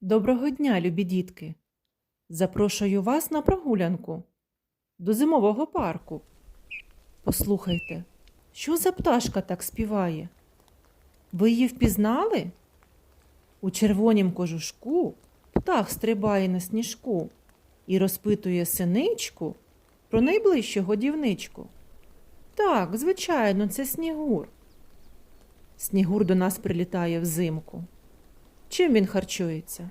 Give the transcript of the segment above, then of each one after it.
Доброго дня, любі дітки! Запрошую вас на прогулянку до зимового парку. Послухайте, що за пташка так співає? Ви її впізнали? У червонім кожушку птах стрибає на сніжку і розпитує синичку про найближчу годівничку. Так, звичайно, це снігур. Снігур до нас прилітає взимку. Чим він харчується?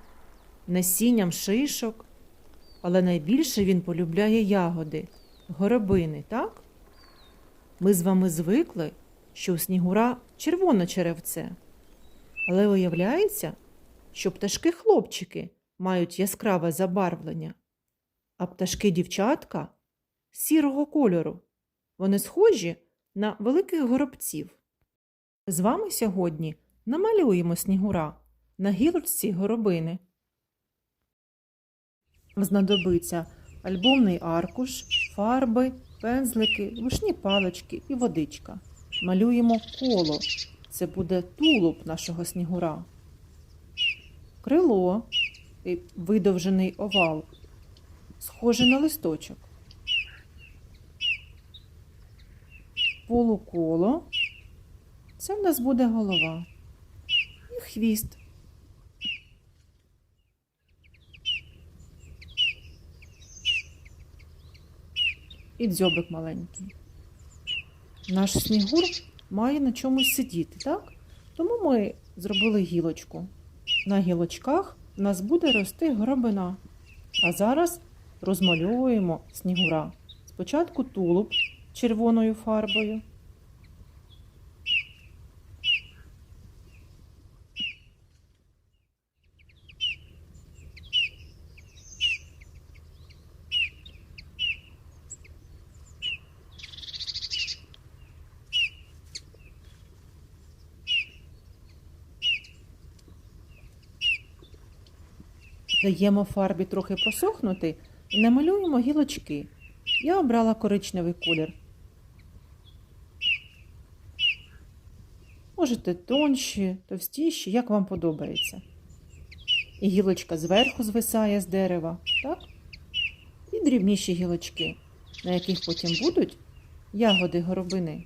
Насінням шишок, але найбільше він полюбляє ягоди, горобини, так? Ми з вами звикли, що у снігура червоне черевце. Але виявляється, що пташки-хлопчики мають яскраве забарвлення, а пташки-дівчатка сірого кольору. Вони схожі на великих горобців. З вами сьогодні намалюємо снігура на гілочці горобини. Знадобиться альбомний аркуш, фарби, пензлики, вушні палички і водичка. Малюємо коло. Це буде тулуб нашого снігура. Крило і видовжений овал, схожий на листочок. Полуколо. Це в нас буде голова. І хвіст. І дзьобик маленький. Наш снігур має на чомусь сидіти, так? Тому ми зробили гілочку. На гілочках в нас буде рости гробина. А зараз розмальовуємо снігура. Спочатку тулуб червоною фарбою. Даємо фарбі трохи просохнути і намалюємо гілочки. Я обрала коричневий колір. Можете тонші, товстіші, як вам подобається. І гілочка зверху звисає з дерева, так? І дрібніші гілочки, на яких потім будуть ягоди горобини.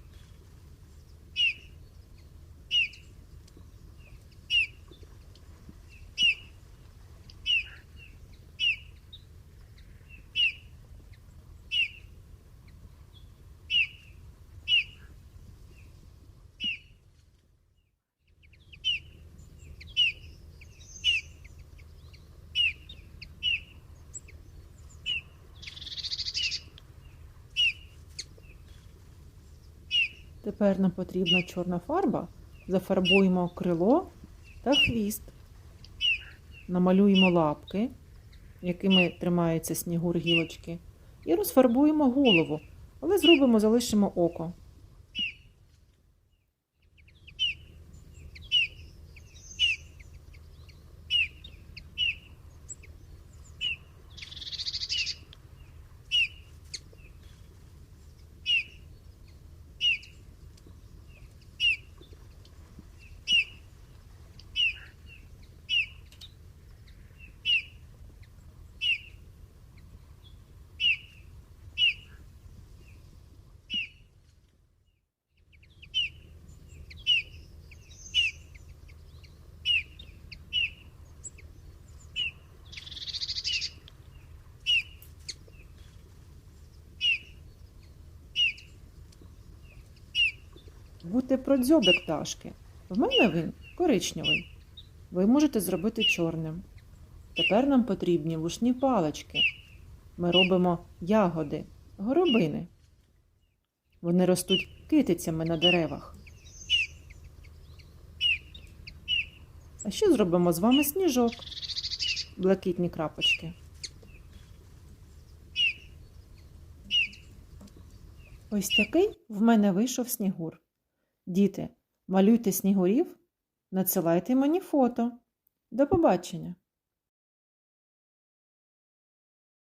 Тепер нам потрібна чорна фарба. Зафарбуємо крило та хвіст. Намалюємо лапки, якими тримаються снігур гілочки. І розфарбуємо голову, але зробимо, залишимо око. Будьте про дзьобик пташки. В мене він коричневий. Ви можете зробити чорним. Тепер нам потрібні вушні палички. Ми робимо ягоди, горобини. Вони ростуть китицями на деревах. А ще зробимо з вами сніжок, блакитні крапочки. Ось такий в мене вийшов снігур. Діти, малюйте снігурів, надсилайте мені фото. До побачення!